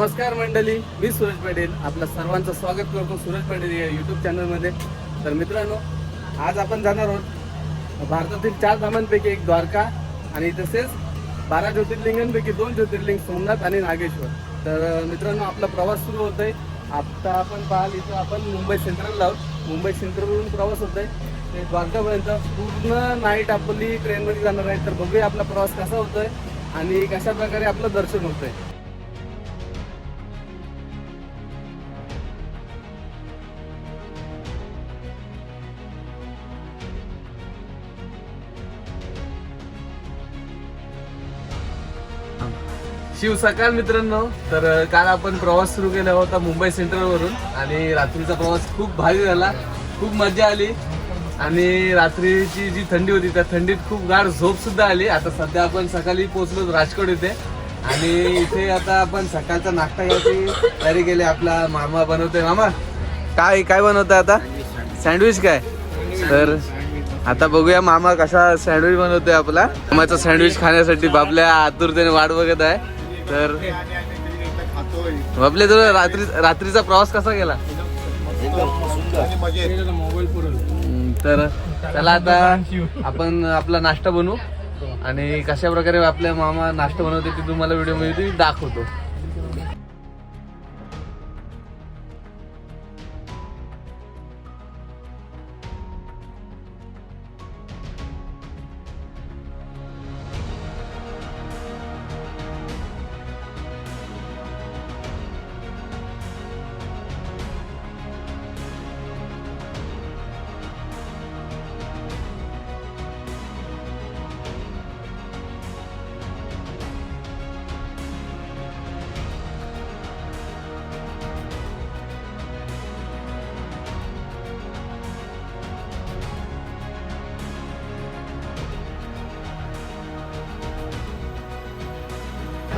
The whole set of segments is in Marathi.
नमस्कार मंडळी मी सूरज पाटील. आपलं सर्वांचं स्वागत करतो सूरज पाटील या यूट्यूब चॅनलमध्ये तर मित्रांनो आज आपण जाणार आहोत भारतातील चार धामांपैकी एक द्वारका आणि तसेच बारा ज्योतिर्लिंगांपैकी दोन ज्योतिर्लिंग सोमनाथ आणि नागेश्वर. तर मित्रांनो आपला प्रवास सुरू होत आहे आता आपण पाहाल इथं आपण मुंबई सेंट्रलला आहोत. मुंबई सेंट्रलवरून प्रवास होत आहे ते द्वारकापर्यंत पूर्ण नाईट आपली ट्रेनमध्ये जाणार आहे. तर बघूया आपला प्रवास कसा होतोय आणि कशा प्रकारे आपलं दर्शन होतंय. शिव सकाळ मित्रांनो. तर काल आपण प्रवास सुरू केला होता मुंबई सेंट्रल वरून आणि रात्रीचा प्रवास खूप भारी झाला. खूप मजा आली. आणि रात्रीची जी थंडी होती त्या थंडीत खूप गाढ झोप सुद्धा आली. आता सध्या आपण सकाळी पोहोचलो राजकोट इथे. आणि इथे आता आपण सकाळचा नाश्ता घ्यायची तयारी केली. आपला मामा बनवतोय. मामा काय काय बनवतोय आता? सँडविच काय? तर आता बघूया मामा कसा सँडविच बनवतोय आपला. मामाचा सँडविच खाण्यासाठी बाबल्या आतुरतेने वाट बघत आहे. तर बाबले तुला रात्री रात्रीचा प्रवास कसा गेला? तर चला आता आपण आपला नाश्ता बनवू. आणि कशा प्रकारे आपल्या मामा नाश्ता बनवते ते तुम्हाला व्हिडिओमध्ये दाखवतो.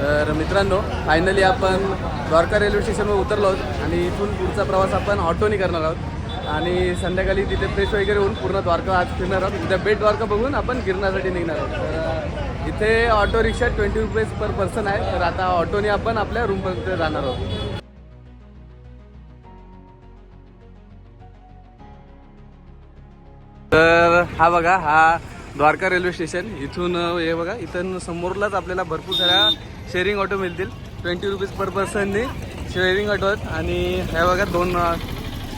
तर मित्रांनो फायनली आपण द्वारका रेल्वे स्टेशनवर उतरलो आहोत आणि इथून पुढचा प्रवास आपण ऑटोनी करणार आहोत. आणि संध्याकाळी तिथे फ्रेश वगैरे होऊन पूर्ण द्वारका आज फिरणार आहोत. उद्या बेट द्वारका बघून आपण गिरण्यासाठी निघणार आहोत. तर इथे auto rickshaw twenty rupees per person आहे. तर आता ऑटोने आपण आपल्या रूमपर्यंत जाणार आहोत. तर हा बघा हा द्वारका रेल्वे स्टेशन इथून हे बघा इथून समोरलाच आपल्याला भरपूर साऱ्या शेअरिंग ऑटो मिळतील. ट्वेंटी रुपीज पर पर्सननी शेअरिंग ऑटो आहेत. आणि हे बघा दोन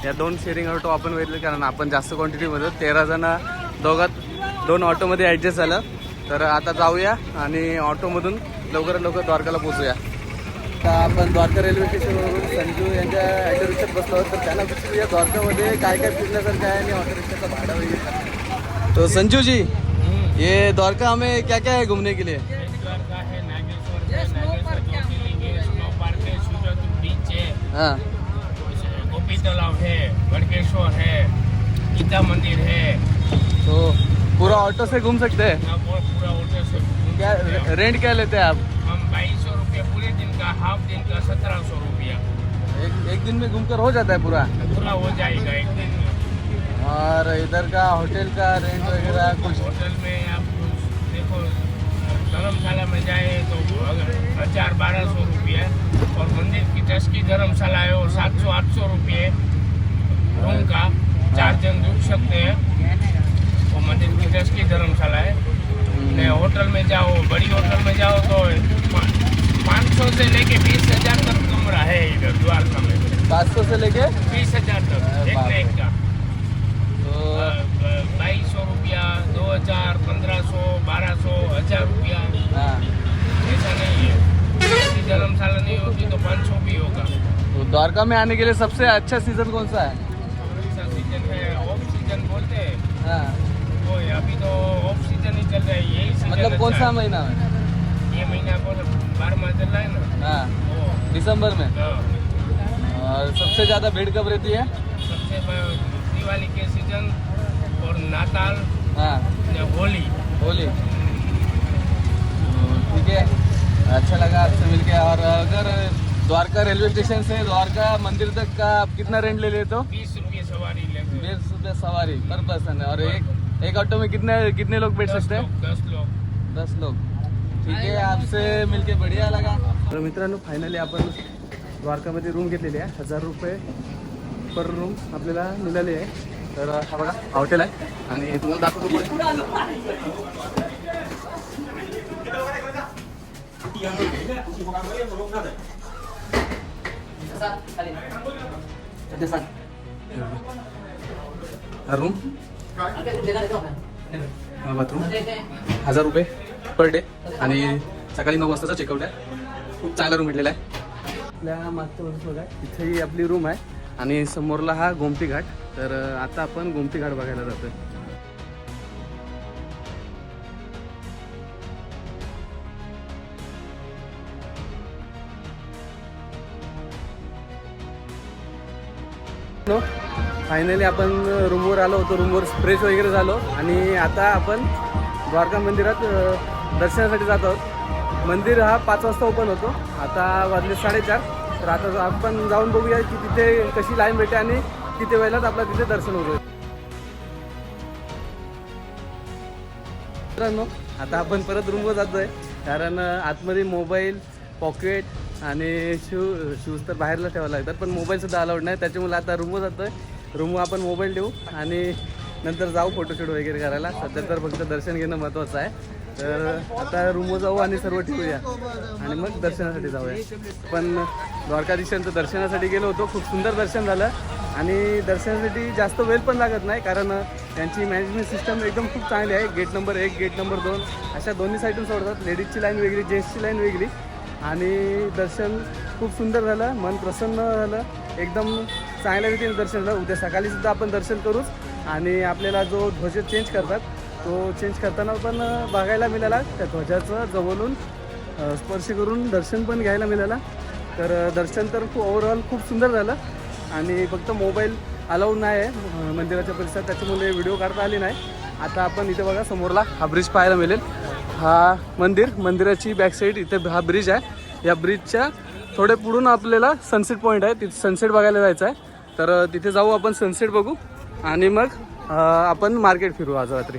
या दोन शेअरिंग ऑटो आपण बघितले कारण आपण जास्त क्वांटिटीमध्ये तेरा जण दोघात दोन ऑटोमध्ये ॲडजस्ट झालं. तर आता जाऊया आणि ऑटोमधून लवकरात लवकर द्वारकाला पोचूया आता आपण द्वारका रेल्वे स्टेशनवरून संजू यांच्या ॲटो रिक्षात बसलो तर त्यांना विचारूया द्वारकामध्ये काय काय फिरण्यासारखं आहे आणि ऑटो रिक्षाचं भाडं वगैरे तर तो संजू जी ये द्वारका में क्या क्या है घूमने के लिए? द्वारका है है है है है। हाँ। गोपी तालाब है गड़केश्वर है गीता मंदिर है। तो पूरा ऑटो से घूम सकते हैं? पूरा होटल से क्या रेंट क्या लेते हैं आप? हम बाईस सौ रुपये पूरे दिन का हाफ़ दिन का सत्रह सौ रुपया। एक एक दिन में घूमकर हो जाता है पूरा? पूरा हो जाएगा एक दिन में। और इधर का होटल का रेंट वगैरह कुछ? होटल में आप कुछ देखो धर्मशाला में जाए तो अगर हज़ार बारह सौ रुपये और मंदिर की ट्रस्ट की धर्मशाला है वो सात सौ आठ सौ रुपये रूम का चार जन रुक सकते हैं। वो मंदिर की ट्रस्ट की धर्मशाला है। ने होटल में जाओ बड़ी होटल में जाओ तो पाँच सौ से लेके बीस हज़ार तक कमरा है इधर द्वारका में। पाँच सौ से लेके? बीस हज़ार तक एक का। तो बाईस सौ रुपया दो हज़ार पंद्रह सौ बारह सौ हज़ार रुपया। हाँ। ऐसा नहीं है। धर्मशाला नहीं होती तो पाँच सौ भी होगा। तो द्वारका में आने के लिए सबसे अच्छा सीज़न कौन सा है? सीज़न है ऑफ़ सीज़न बोलते हैं। हाँ। वो अभी तो ऑफ़ सीज़न ही चल रहा है यही सीज़न मतलब कौन अच्छा सा महीना में? ये महीना कौन बारह माह चल रहा है ना? हाँ। दिसंबर में? हाँ, और सबसे ज़्यादा भीड़ कब रहती है? सबसे दिवाली के सीजन और नाताल हाँ या होली होली ठीक है अच्छा लगा आपसे मिलके और अगर द्वारका रेलवे स्टेशन से द्वारका मंदिर तक का आप कितना रेंट ले लेते हो बीस रुपये सवारी लेते हैं। बीस रुपये सवारी पर पर्सन है और एक एक ऑटो में कितने कितने लोग बैठ दस सकते हैं दस लोग। दस लोग। ठीक आहे आपसे मिलके बढ़िया लगा। तर मित्रांनो फायनली आपण द्वारकामध्ये रूम घेतलेली आहे. हजार रुपये पर रूम आपल्याला मिळाली आहे. तर हा बघा हॉटेल आहे. आणि तुम्हाला दाखवतो रूम हा बाथरूम हजार रुपये पर डे आणि सकाळी नऊ वाजताचा चेकआउट आहे. खूप चांगला रूम भेटलेला आहे. आपल्या मागच्या बघा इथेही आपली रूम आहे. आणि समोरला हा गोमती घाट. तर आता आपण गोमती घाट बघायला जातोय. फायनली आपण रूमवर आलो होतो. रूमवर फ्रेश वगैरे झालो. आणि आता आपण द्वारका मंदिरात दर्शनासाठी जात आहोत. मंदिर हा पाच वाजता ओपन होतो. आता वाजले साडेचार. तर आता आपण जाऊन बघूया की तिथे कशी लाईन भेटे आणि किती वेळेलाच आपलं तिथे दर्शन होतं मित्रांनो आता आपण परत रूमवर जातोय कारण आतमध्ये मोबाईल पॉकेट आणि शू शूज तर बाहेरला ठेवायला लागतात पण मोबाईल सुद्धा अलाउड नाही. त्याच्यामुळे आता रूमवर जातोय. रूमवर आपण मोबाईल देऊ आणि नंतर जाऊ फोटोशूट वगैरे करायला. सध्या तर फक्त दर्शन घेणं महत्त्वाचं आहे. तर आता रूमवर जाऊ आणि सर्व ठेवूया. आणि मग दर्शनासाठी जाऊया. पण द्वारकाधीशांचं दर्शनासाठी गेलो होतो. खूप सुंदर दर्शन झालं. आणि दर्शनासाठी जास्त वेळ पण लागत नाही कारण त्यांची मॅनेजमेंट सिस्टम एकदम खूप चांगली आहे. गेट नंबर एक गेट नंबर दोन अशा दोन्ही साईडून सोडतात. लेडीजची लाईन वेगळी जेंट्सची लाईन वेगळी. आणि दर्शन खूप सुंदर झालं मन प्रसन्न झालं. एकदम चांगल्या रीतीने दर्शन झालं. उद्या सकाळीसुद्धा आपण दर्शन करूच. आणि आपल्याला जो ध्वज चेंज करतात तो चेंज करताना पण बघायला मिळाला. त्या ध्वजाचं जवळून स्पर्श करून दर्शन पण घ्यायला मिळालं. तर दर्शन तर खूप ओव्हरऑल खूप सुंदर झालं. आणि फक्त मोबाईल अलाउड नाही आहे मंदिराच्या परिसरात. त्याच्यामुळे व्हिडिओ काढता आले नाही. आता आपण इथे बघा समोरला हा ब्रिज पाहायला मिळेल. हा मंदिर मंदिराची बॅक साईड इथे हा ब्रिज आहे. या ब्रिजच्या थोडे पुढून आपल्याला सनसेट पॉईंट आहे. तिथे सनसेट बघायला जायचं आहे. तर तिथे जाऊ आपण सनसेट बघू. आणि मग आपण मार्केट फिरू आज रात्री.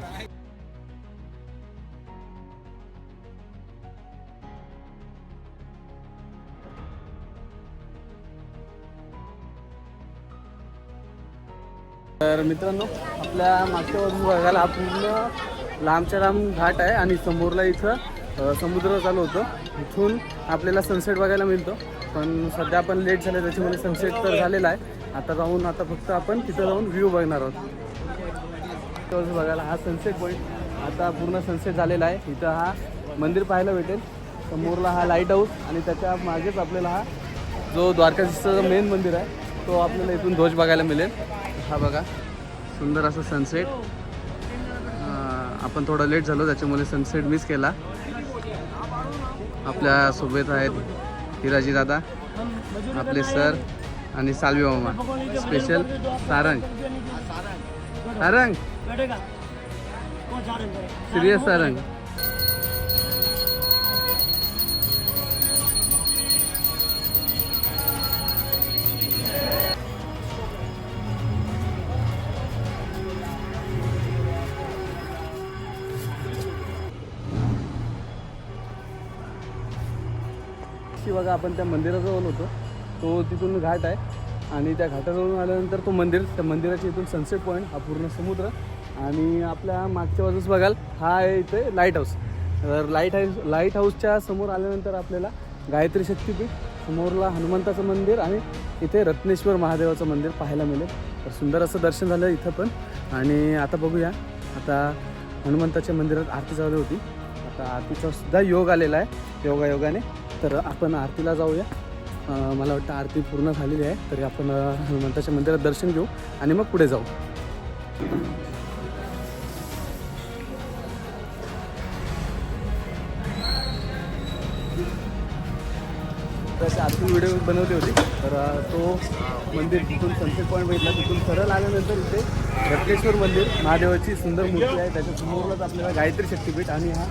तर मित्रांनो आपल्या मागच्या बाजू बघायला हा पूर्ण लांबच्या लांब घाट आहे आणि समोरला इथं समुद्र चालू होतं. इथून आपल्याला सनसेट बघायला मिळतो. पण सध्या आपण लेट झालं त्याच्यामुळे सनसेट तर झालेला आहे. आता जाऊन आता फक्त आपण तिथं जाऊन व्ह्यू बघणार आहोत. त्या बघायला हा सनसेट पॉईंट आता पूर्ण सनसेट झालेला आहे. इथं हा मंदिर पाहायला भेटेल. समोरला हा लाइट हाऊस आणि त्याच्या मागेच आपल्याला हा जो द्वारकाशीचं मेन मंदिर आहे तो आपल्याला इथून ध्वज बघायला मिळेल. हा बघा सुंदर असं सनसेट आपण थोडं लेट झालो त्याच्यामुळे सनसेट मिस केला. आपल्यासोबत आहेत हिराजी दादा आपले सर आणि सालवी मामा. स्पेशल सारंग. सारंग? सिरियस सारंग. बघा आपण त्या मंदिराजवळ होतो. तो तिथून घाट आहे आणि त्या घाटाजवळून आल्यानंतर तो मंदिर त्या मंदिराच्या इथून सनसेट पॉईंट हा पूर्ण समुद्र. आणि आपल्या मागच्या बाजूस बघाल हा आहे इथे लाइट हाऊस तर लाइट हाऊस लाइट हाऊसच्या समोर आल्यानंतर आपल्याला गायत्री शक्तीपीठ समोरला हनुमंताचं मंदिर आणि इथे रत्नेश्वर महादेवाचं मंदिर पाहायला मिळेल. तर सुंदर असं दर्शन झालं इथं पण. आणि आता बघूया आता हनुमंताच्या मंदिरात आरती चालू होती. आता आरतीचा सुद्धा योग आलेला आहे योगायोगाने. तर आपण आरतीला जाऊया. मला वाटतं आरती पूर्ण झालेली आहे. तरी आपण हनुमंताच्या मंदिरात दर्शन घेऊ आणि मग पुढे जाऊ. तसे आरती व्हिडिओ बनवली होती. तर तो मंदिर तिथून सनसेट पॉईंट बघितला. तिथून सरळ आल्यानंतर इथे रत्नेश्वर मंदिर महादेवाची सुंदर मूर्ती आहे. त्याच्या समोरच आपल्याला गायत्री शक्तीपीठ आणि हा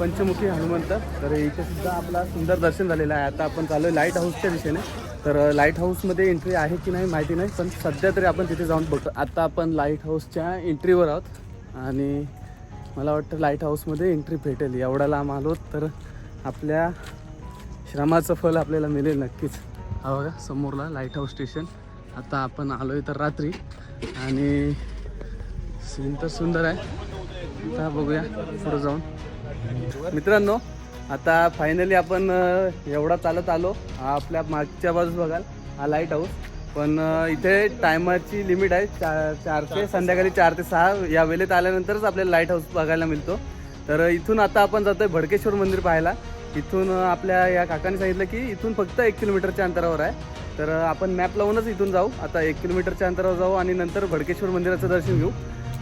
पंचमुखी हनुमंत. तर इथे सुद्धा आपला सुंदर दर्शन झालेलं आहे. आता आपण चालू आहे लाइट हाऊसच्या दिशेने. तर लाइट हाऊसमध्ये एंट्री आहे की नाही माहिती नाही पण सध्या तरी आपण तिथे जाऊन बघतो. आता आपण लाइट हाऊसच्या एंट्रीवर आहोत. आणि मला वाटतं लाइट हाऊसमध्ये एंट्री भेटेल. एवढा लांब आलो तर आपल्या श्रमाचं फल आपल्याला मिळेल नक्कीच. हा बघा समोरला लाइट हाऊस स्टेशन आता आपण आलो आहे तर रात्री. आणि सीन तर सुंदर आहे. आता बघूया पुढं जाऊन. मित्रांनो आता फायनली आपण एवढा चालत आलो. हा आपल्या मागच्या बाजूस बघाल हा लाइट हाऊस पण इथे टायमाची लिमिट आहे. चार चार ते संध्याकाळी चार ते सहा या वेळेत आल्यानंतरच आपल्याला लाइट हाऊस बघायला मिळतो. तर इथून आता आपण जातोय भडकेश्वर मंदिर पाहायला. इथून आपल्या या काकाने सांगितलं की इथून फक्त एक किलोमीटरच्या अंतरावर आहे. तर आपण मॅप लावूनच इथून जाऊ. आता एक किलोमीटरच्या अंतरावर जाऊ आणि नंतर भडकेश्वर मंदिराचं दर्शन घेऊ.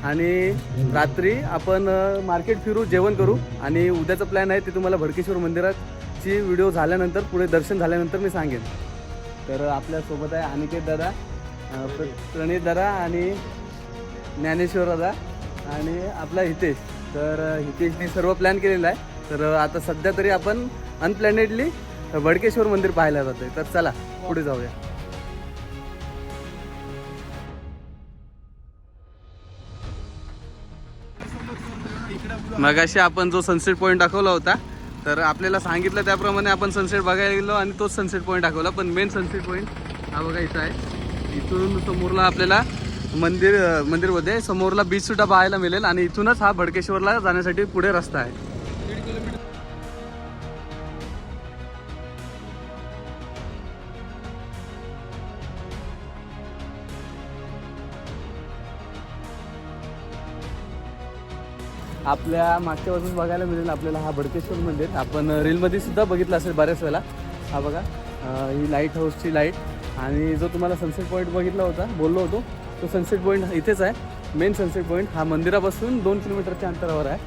आणि रात्री आपण मार्केट फिरू जेवण करू आणि उद्याचं प्लॅन आहे ते तुम्हाला भडकेश्वर मंदिराची व्हिडिओ झाल्यानंतर पुढे दर्शन झाल्यानंतर मी सांगेन. तर आपल्यासोबत आहे अनिकेत दादा प्र- प्रणित दादा आणि ज्ञानेश्वर दादा आणि आपला हितेश. तर हितेशने सर्व प्लॅन केलेला आहे. तर आता सध्या तरी आपण अनप्लॅनेडली भडकेश्वर मंदिर पाहायला जातोय. तर चला पुढे जाऊया. मगाशी आपण जो सनसेट पॉईंट दाखवला होता तर आपल्याला सांगितलं त्याप्रमाणे आपण सनसेट बघायला गेलो आणि तोच सनसेट पॉईंट दाखवला पण मेन सनसेट पॉईंट हा बघायचा आहे. इथून समोरला आपल्याला मंदिर मंदिरमध्ये समोरला बीच सुद्धा पाहायला मिळेल आणि इथूनच हा भडकेश्वरला जाण्यासाठी पुढे रस्ता आहे. आपल्या मागच्या बाजूस बघायला मिळेल आपल्याला हा भडकेश्वर मंदिर. आपण रीलमध्ये सुद्धा बघितलं असेल बऱ्याच वेळेला. हा बघा ही लाइट हाऊसची लाइट आणि जो तुम्हाला सनसेट पॉईंट बघितला होता बोललो होतो तो सनसेट पॉईंट इथेच आहे. मेन सनसेट पॉईंट हा मंदिरापासून दोन किलोमीटरच्या अंतरावर आहे.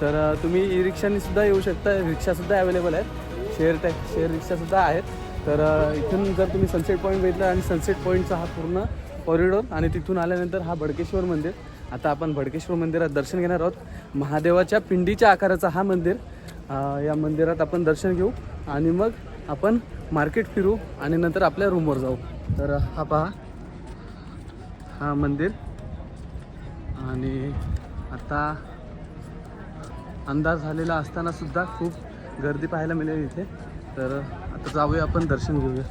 तर तुम्ही ई रिक्षानीसुद्धा येऊ शकता रिक्षासुद्धा अवेलेबल आहेत. शेअर टॅ शेअर रिक्षासुद्धा आहेत. तर इथून जर तुम्ही सनसेट पॉईंट बघितला आणि सनसेट पॉईंटचा हा पूर्ण कॉरिडॉर आणि तिथून आल्यानंतर हा भडकेश्वर मंदिर आता आपण भडकेश्वर मंदिरात दर्शन घेणार आहोत. महादेवाच्या पिंडीच्या आकाराचा हा मंदिर या मंदिरात आपण दर्शन घेऊ आणि मग आपण मार्केट फिरू आणि नंतर आपल्या रूमवर जाऊ. तर हा पहा हा मंदिर. आणि आता अंदाज झालेला असताना सुद्धा खूप गर्दी पाहायला मिळेल इथे. तर आता जाऊया आपण दर्शन घेऊया.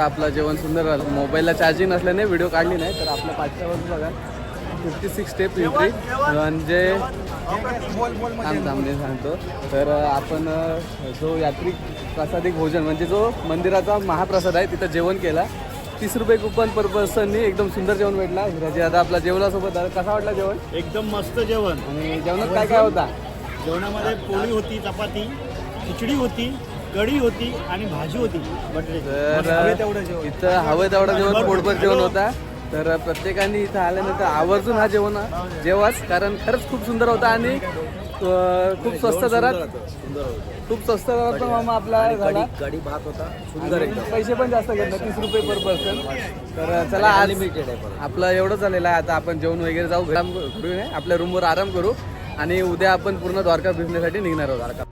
आजचं आपलं जेवण सुंदर झालं मोबाईलला चार्जिंग नसल्याने व्हिडिओ काढली नाही तर आपल्या पाचच्या बाजू बघा. फिफ्टी सिक्स स्टेप एंट्री म्हणजे थांब थांब मी सांगतो. तर आपण जो यात्रिक प्रसादिक भोजन म्हणजे जो मंदिराचा महाप्रसाद आहे तिथं जेवण केला. तीस रुपये कुपन पर पर्सननी एकदम सुंदर जेवण भेटला. हिराजी दादा आपला जेवणासोबत कसा वाटला जेवण? एकदम मस्त जेवण. आणि जेवणात काय काय होता? जेवणामध्ये पोळी होती चपाती खिचडी होती. कढी होती आणि भाजी होती. बटाट्याची तर हवे तेवढं जेवण. इथं हवं तेवढं जेवण पोटभर जेवण होता. तर प्रत्येकाने इथं आल्यानंतर आवर्जून हा जेवण जेवाच कारण खरंच खूप सुंदर होता आणि खूप स्वस्त दरात खूप स्वस्त दरात पण मामा आपला झाला. कढी भात होता. आणि पैसे पण जास्त घेतले तीस रुपये पर पर्सन तर चला आज आपलं एवढं झालेलं आहे. आता आपण जेवण वगैरे जाऊ घराम करू आपल्या रूमवर आराम करू. आणि उद्या आपण पूर्ण द्वारका फिरण्यासाठी निघणार आहोत.